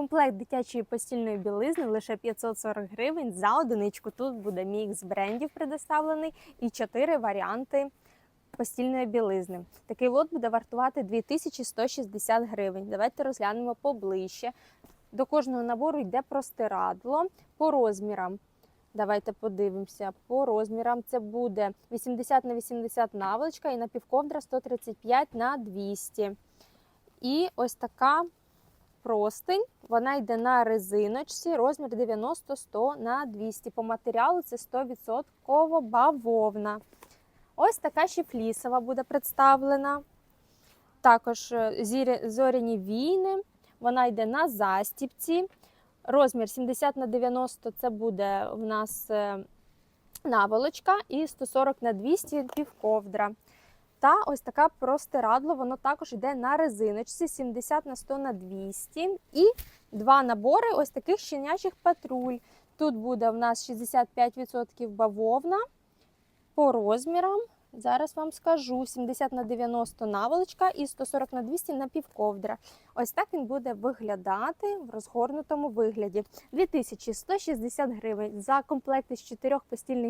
Комплект дитячої постільної білизни лише 540 гривень за одиничку. Тут буде мікс брендів предоставлений і 4 варіанти постільної білизни. Такий лот буде вартувати 2160 гривень. Давайте розглянемо поближче. До кожного набору йде простирадло по розмірам. Давайте подивимося. По розмірам це буде 80 на 80 наволочка і напівковдра 135 на 200. І ось така простинь. Вона йде на резиночці, розмір 90-100 на 200. По матеріалу це 100% бавовна. Ось така ще флісова буде представлена. Також е, зоряні війни. Вона йде на застіпці. Розмір 70 на 90 це буде в нас е, наволочка і 140 на 200 півковдра. Та ось така простирадло, воно також йде на резиночці 70 на 100 на 200. І два набори ось таких щенячих патруль. Тут буде в нас 65% бавовна по розмірам. Зараз вам скажу: 70 на 90 наволочка і 140 на 200 напівковдра. Ось так він буде виглядати в розгорнутому вигляді. 2160 гривень за комплект із чотирьох постільних